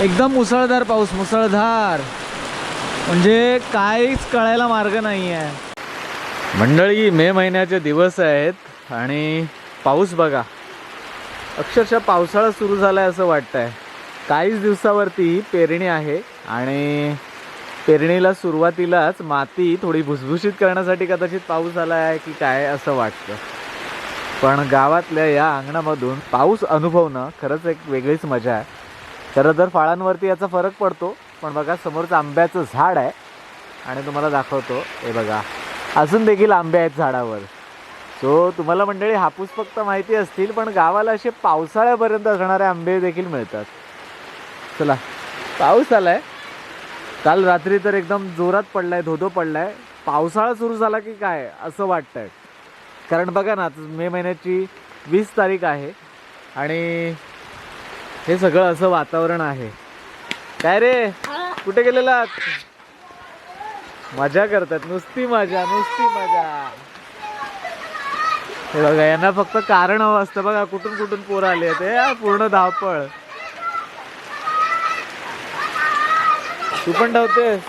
एकदम मुसळधार पाऊस मुसळधार. म्हणजे काहीच कळायला मार्ग नाही आहे मंडळी मे महिन्याचे दिवस आहेत आणि पाऊस बघा. अक्षरशः पावसाळा सुरू झाला आहे असं वाटतंय. काहीच दिवसावरती पेरणी आहे आणि पेरणीला सुरुवातीलाच माती थोडी भुसभुशीत करण्यासाठी कदाचित पाऊस आला आहे की काय असं वाटतं. पण गावातल्या या अंगणामधून पाऊस अनुभवणं खरंच एक वेगळीच मजा आहे. खरं तर फळांवरती याचा फरक पडतो पण बघा समोरचं आंब्याचं झाड आहे आणि तुम्हाला दाखवतो. हे बघा अजून देखील आंबे आहेत झाडावर. सो तुम्हाला मंडळी हापूस फक्त माहिती असतील पण गावाला असे पावसाळ्यापर्यंत असणारे आंबे देखील मिळतात. चला पाऊस आलाय. काल रात्री तर एकदम जोरात पडलाय धोधो पडलाय. पावसाळा सुरू झाला की काय असं वाटतंय. कारण बघा ना मे महिन्याची वीस तारीख आहे आणि हे सगळं असं वातावरण आहे. काय रे? कुठे गेलेला मजा करतात. नुसती मजा नुसती मजा. हे बघा यांना फक्त कारण हवं असतं बघा कुठून कुठून पोरं आले ते पूर्ण धावपळ. तू पण धावतेस?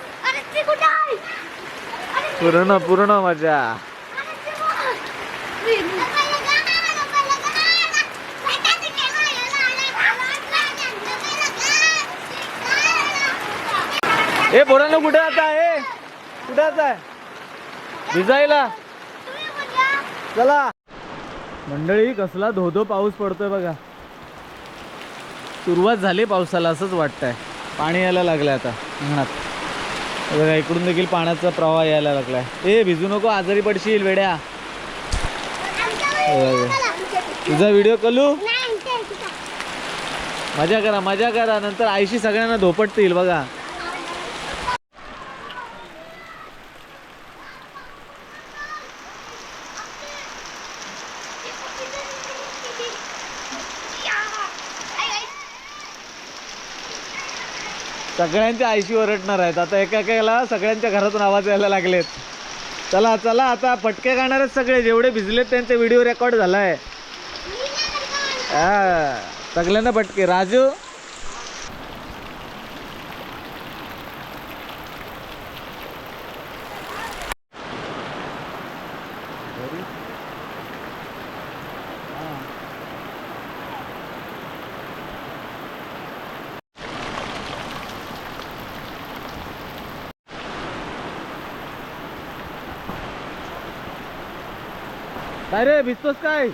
पूर्ण पूर्ण मजा. ए पोरांनो कुठे आता आहे? कुठे आता आहे? भिजायला. चला. मंडळी कसला धोधो पाऊस पडतोय बघा. सुरुवात झाली पावसाला असंच वाटतंय. पाणी यायला लागलंय आता अंगणात बघा इकडून देखील पाण्याचा प्रवाह यायला लागलाय. ए भिजू नको आजारी पडशील वेड्या. तुझा व्हिडिओ कलू? मजा करा मजा करा नंतर आईशी सगळ्यांना धोपटतील बघा. सगळ्यांच्या आईशी ओरडणार आहेत. आता एका एकाला सगळ्यांच्या घरातून आवाज यायला लागलेत. चला चला आता फटके खाणार सगळे जेवढे भिजलेत त्यांचे व्हिडिओ रेकॉर्ड झालाय. हा सगळ्यांना फटके. राजू? काय? रे भिजतोस काय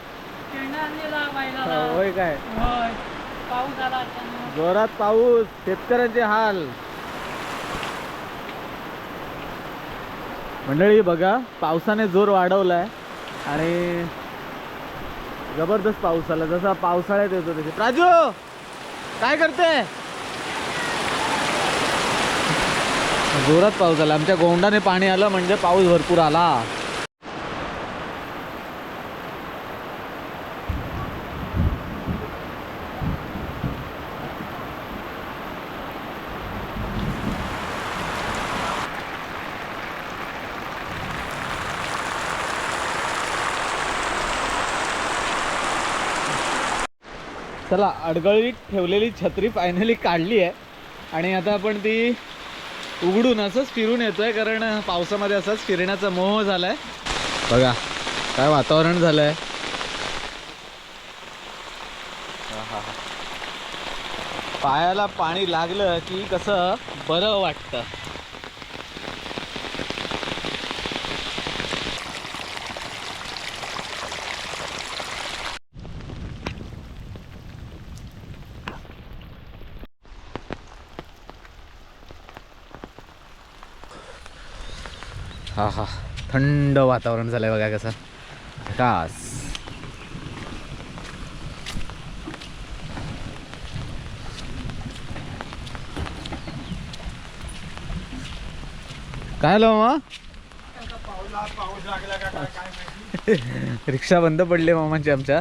होय काय? पाऊस आला. जोरात पाऊस शेतकऱ्यांचे हाल. मंडळी बघा पावसाने जोर वाढवलाय आणि जबरदस्त पाऊस आला. जसा पावसाळ्यात येतो तसे. राजू काय करते? जोरात पाऊस आला. आमच्या गोंडाने पाणी आलं म्हणजे पाऊस भरपूर आला. चला अडगळीत ठेवलेली छत्री फायनली काढली आहे. आणि आता आपण ती उघडून असंच फिरून येतोय कारण पावसामध्ये असंच फिरण्याचा मोह झाला आहे बघा काय वातावरण झालंय. आहे पायाला पाणी लागलं की कसं बरं वाटतं? हा हा. थंड वातावरण झालंय बघा कसं. कास काय मामा? रिक्षा बंद पडली मामाची आमच्या.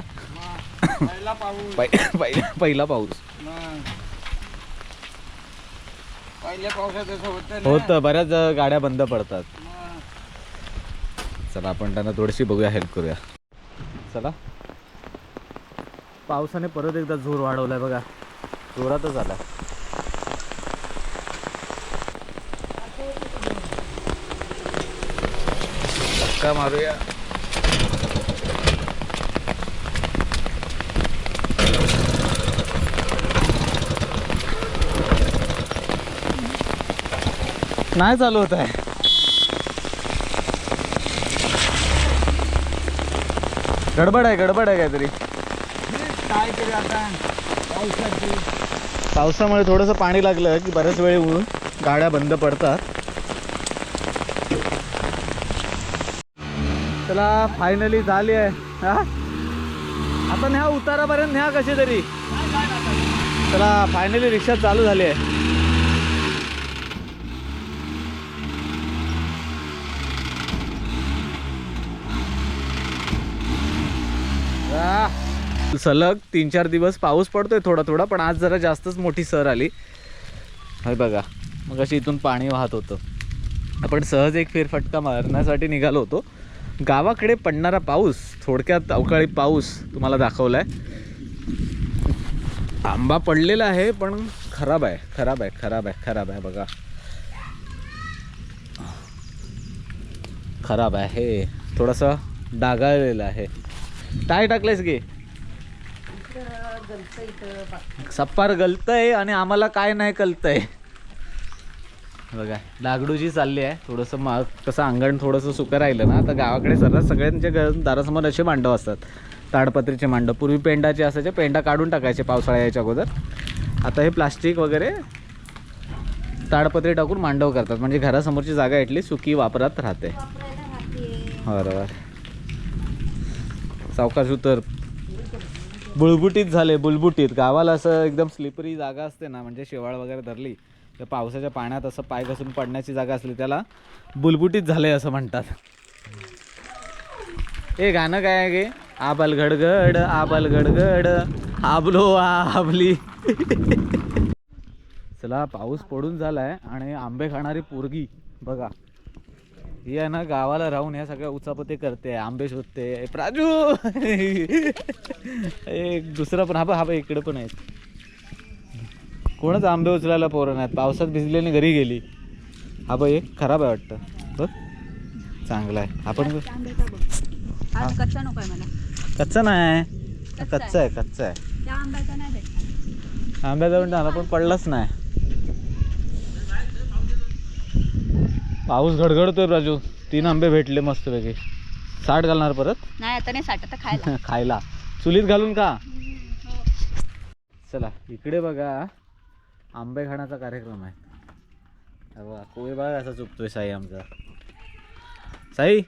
पहिला पाऊस. पहिल्या पावसात होतं बऱ्याच गाड्या बंद पडतात. चला आपण त्यांना थोडीशी बघूया हेल्प करूया. चला. पावसाने परत एकदा जोर वाढवलाय बघा. जोरातच आला धक्का मारूया. नाही चालू होत आहे. गडबड आहे गडबड आहे काहीतरी. काय तरी आता? पावसाची. पावसामुळे थोडंसं पाणी लागलं की बऱ्याच वेळ उ- गाड्या बंद पडतात. चला फायनली झाली आहे. हा? आता न्या उतारापर्यंत न्या कशी तरी. चला फायनली रिक्षा चालू झाली आहे. सलग तीन चार दिवस पाऊस पडतोय थोडा थोडा पण आज जरा जास्तच मोठी सर आली. हे बघा मग अशी इथून पाणी वाहत होतं. आपण सहज एक फेरफटका मारण्यासाठी निघालो होतो. गावाकडे पडणारा पाऊस थोडक्यात अवकाळी पाऊस तुम्हाला दाखवलाय. आंबा पडलेला आहे पण खराब आहे खराब आहे खराब आहे खराब आहे बघा. खराब आहे थोडासा डागाळलेला आहे. काय टाकलंयस गे सप्पार गलतय आणि आम्हाला काय नाही कळतंय. बघा डागडूजी चालली आहे. थोडंसं मा कसं अंगण थोडंसं सुकं राहिलं ना आता गावाकडे सर्रास सगळ्यांच्या घर दारासमोर असे मांडव असतात. ताडपत्रीचे मांडव. पूर्वी पेंडाचे असायचे पेंडा काढून टाकायचे पावसाळ्या यायच्या अगोदर. आता हे प्लास्टिक वगैरे ताडपत्री टाकून मांडव करतात. म्हणजे घरासमोरची जागा इटली सुकी वापरात राहते. बरोबर. सावकाश उतर. बुळबुटीत झाले बुलबुटीत. गावाला असं एकदम स्लिपरी जागा असते ना म्हणजे शेवाळ वगैरे धरली तर पावसाच्या पाण्यात असं पाय घसून पडण्याची जागा असली त्याला बुलबुटीत झाले असं म्हणतात. हे गाणं काय आहे गे? आबल गडगड आबल गडगड आबलो आबली. चला पाऊस पडून झालाय आणि आंबे खाणारी पोरगी बघा. ही आहे ना गावाला राहून ह्या सगळ्या उचापते करते आंबे शोधते. प्राजू! एक दुसरा पण हा हा बघ, इकडे पण आहेत. कोणच आंबे उचलायला पोरं नाहीत. पावसात भिजली आणि घरी गेली. हा बघ एक खराब आहे वाटतं. बघ. चांगला आहे. आपण कच्चा नको आहे मला. कच्चा नाही. कच्चा आहे कच्चा आहे. आंब्याचा पण झाला पण पडलाच नाही. पाऊस गडगडतोय राजू. तीन आंबे भेटले मस्तपैकी. साठ घालणार परत? नाही आता नाही साठ आता खायला. खायला. चुलीत घालून का? चला इकडे बघा. आंबे खाण्याचा कार्यक्रम आहे. हा बघा कोळी बघा असा चुकतोय साई आमचा. साई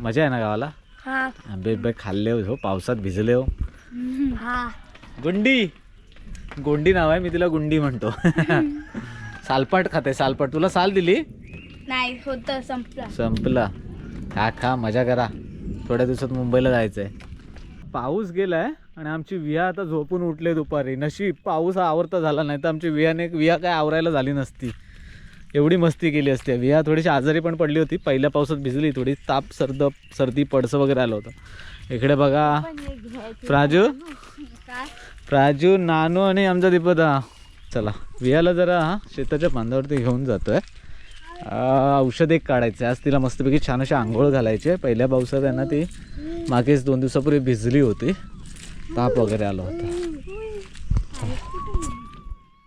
मजा आहे ना गावाला? हा. आंबे बिंबे खाल्ले हो पावसात भिजले हो. हा. गुंडी. गोंडी नाव आहे मी तिला गुंडी म्हणतो. सालपाट खाते सालपाट. तुला साल दिली? नाही होत संपला. संपला. खा खा मजा करा. थोड्या दिवसात मुंबईला जायचंय. पाऊस गेलाय आणि आमची विया आता झोपून उठले दुपारी. नशीब पाऊस हा आवरता झाला नाही तर आमची वियाने विया काय आवरायला झाली नसती. एवढी मस्ती केली असते. विया थोडीशी आजारी पण पडली होती. पहिल्या पावसात भिजली थोडी ताप सर्द सर्दी पडसं वगैरे आलं होतं. इकडे बघा. प्राजू? प्राजू नानू आणि आमचा दीपदा. चला वियाला जरा शेताच्या बांधावरती घेऊन जातोय. औषध एक काढायचं आहे आज तिला मस्तपैकी छान अशी आंघोळ घालायची आहे. पहिल्या पावसात आहे ना ती मागेच दोन दिवसापूर्वी भिजली होती. ताप वगैरे आला होता.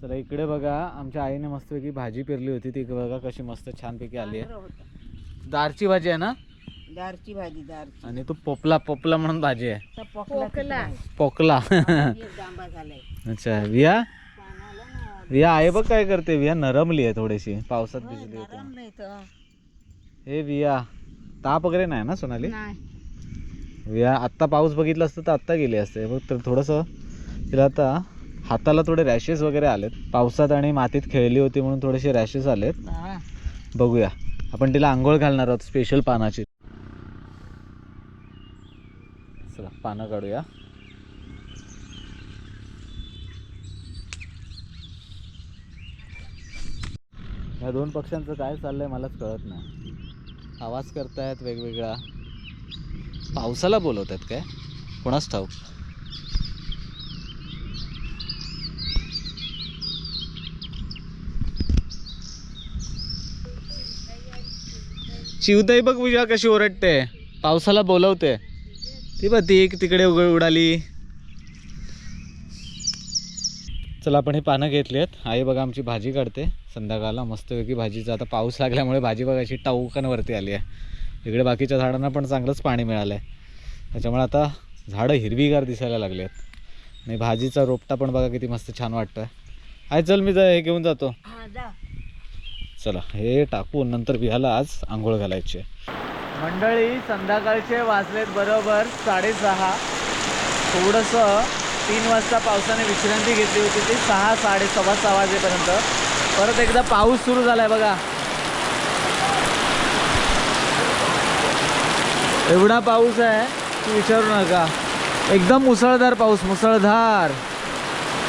चला इकडे बघा आमच्या आईने मस्तपैकी भाजी पेरली होती. ती बघा कशी मस्त छानपैकी आली आहे. दारची भाजी आहे ना? दारची भाजी दारची. आणि तो पोपला पोपला म्हणून भाजी आहे. पोकला. पोकला. अच्छा विया? विया आहे बघ काय करते. विया नरमली आहे थोडीशी. पावसात भिजली होती हे विया ताप वगैरे नाही ना सोनाली? विया आत्ता पाऊस बघितला असतं तर आत्ता गेली असते. बघ तर थोडंसं तिला आता हाताला थोडे रॅशेस वगैरे आलेत. पावसात आणि मातीत खेळली होती म्हणून थोडेसे रॅशेस आलेत. बघूया. आपण तिला आंघोळ घालणार आहोत स्पेशल पानाची. चला पानं काढूया. ह्या दोन पक्ष्यांचं काय चाललं आहे मलाच कळत नाही. आवाज करतायत वेगवेगळा. पावसाला बोलवत आहेत काय? कोणाच ठाऊक? शिवताई बघ विजया कशी ओरडते. पावसाला बोलवते. ती बघ ती तिकडे उघड उडाली. चला आपण हे पानं घेतली आहेत आई बघा आमची भाजी काढते. संध्याकाळला मस्तपैकी भाजीचं. आता पाऊस लागल्यामुळे भाजी बघायची टाऊकांवरती आली आहे. इकडे बाकीच्या झाडांना पण चांगलंच पाणी मिळालं आहे त्याच्यामुळे आता झाडं हिरवीगार दिसायला लागली आहेत. आणि भाजीचा रोपटा पण बघा किती मस्त छान वाटतं आहे चल मी जा हे घेऊन जातो. हा जा. चला हे टाकून नंतर विहाला आज आंघोळ घालायची मंडळी संध्याकाळचे वाजलेत बरोबर साडेसहा. थोडंसं तीन वाजता पावसाने विश्रांती घेतली होती ती सहा साडे सव्वा सहा वाजेपर्यंत. परत एकदा पाऊस सुरू झालाय बघा. एवढा पाऊस आहे की विचारू नका. एकदम मुसळधार पाऊस मुसळधार.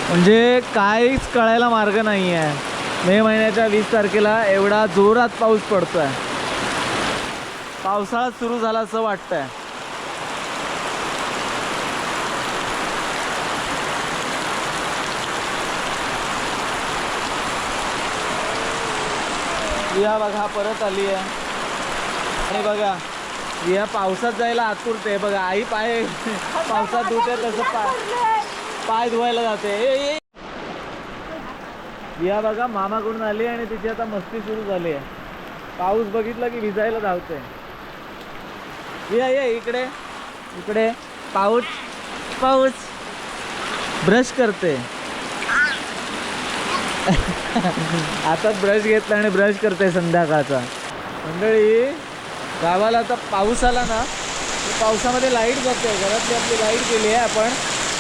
म्हणजे काहीच कळायला मार्ग नाही आहे मे महिन्याच्या वीस तारखेला एवढा जोरात पाऊस पडतोय. पावसाळा सुरू झाला असं वाटतंय. रिया बघा परत आली आहे. आणि बघा रिया पावसात जायला आतुरते बघा आई पाय पावसात धुते तसं पाय. पाय धुवायला जाते. ए, रिया बघा मामाकडून आली आणि तिची आता मस्ती सुरू झाली आहे. पाऊस बघितला की भिजायला धावते. रिया ये इकडे. इकडे. पाऊस पाऊस ब्रश करते. आता ब्रश घेतला आणि ब्रश करते संध्याकाळचा. मंडळी गावाला आता पाऊस आला ना पावसामध्ये लाइट जाते घरातली आपली लाइट गेली आहे आपण.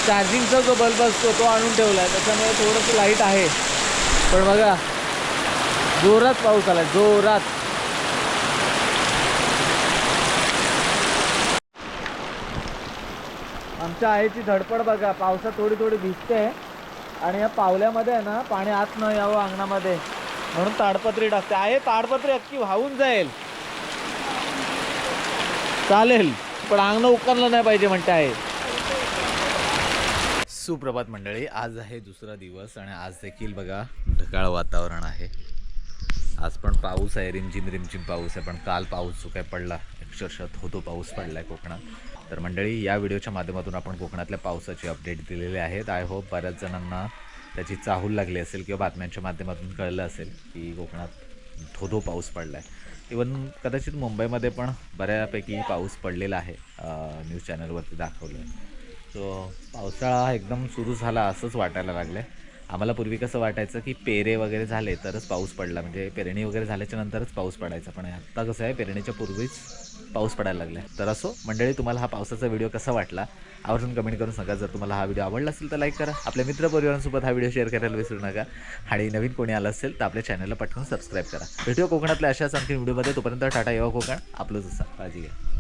चार्जिंगचा जो बल्ब असतो तो आणून ठेवला आहे त्याच्यामुळे थोडंसं लाइट आहे. पण बघा जोरात पाऊस आला जोरात. आमच्या आईची धडपड बघा पावसात थोडी थोडी भिजते. आणि या पावल्यामध्ये आहे ना पाणी आत न यावं अंगणामध्ये. म्हणून ताडपत्री टाकते. आहे ताडपत्री अक्की वाहून जाईल. चालेल पण अंगण उकरलं नाही पाहिजे म्हणते आहे. सुप्रभात मंडळी आज आहे दुसरा दिवस आणि आज देखील बघा ढगाळ वातावरण आहे. आज पण पाऊस आहे रिमझिम रिमझिम पाऊस आहे पण काल पाऊस जो काय पडला अक्षरशः होतो पाऊस पडला आहे कोकणात. तर मंडळी या व्हिडिओच्या माध्यमातून आपण कोकणातल्या पावसाची अपडेट दिलेले आहेत. आय होप बऱ्याच जणांना त्याची चाहूल लागली असेल किंवा बातम्यांच्या माध्यमातून कळलं असेल की कोकणात धोधो पाऊस पडला आहे इवन कदाचित मुंबईमध्ये पण बऱ्यापैकी पाऊस पडलेला आहे न्यूज चॅनलवरती दाखवलं आहे सो पावसाळा एकदम सुरू झाला असंच वाटायला लागलं आहे आम्हाला पूर्वी कसं वाटायचं की पेरे वगैरे झाले तरच पाऊस पडला. म्हणजे पेरणी वगैरे झाल्याच्या नंतरच पाऊस पडायचा. पण आत्ता कसं आहे पेरणीच्या पूर्वीच पाऊस पडायला लागला आहे तर असो मंडळी तुम्हाला हा पावसाचा व्हिडिओ कसा वाटला? आवर्जून कमेंट करून सांगा. जर तुम्हाला हा व्हिडिओ आवडला असेल तर लाईक करा. आपल्या मित्रपरिवारांसोबत हा व्हिडिओ शेअर करायला विसरू नका. आणि नवीन कोणी आलं असेल तर आपल्या चॅनलला पटकन सबस्क्राईब करा. व्हिडिओ कोकणातल्या अशाच आणखी व्हिडिओमध्ये. तोपर्यंत टाटा येवा कोकण. आपलंच असा. काळजी घ्या.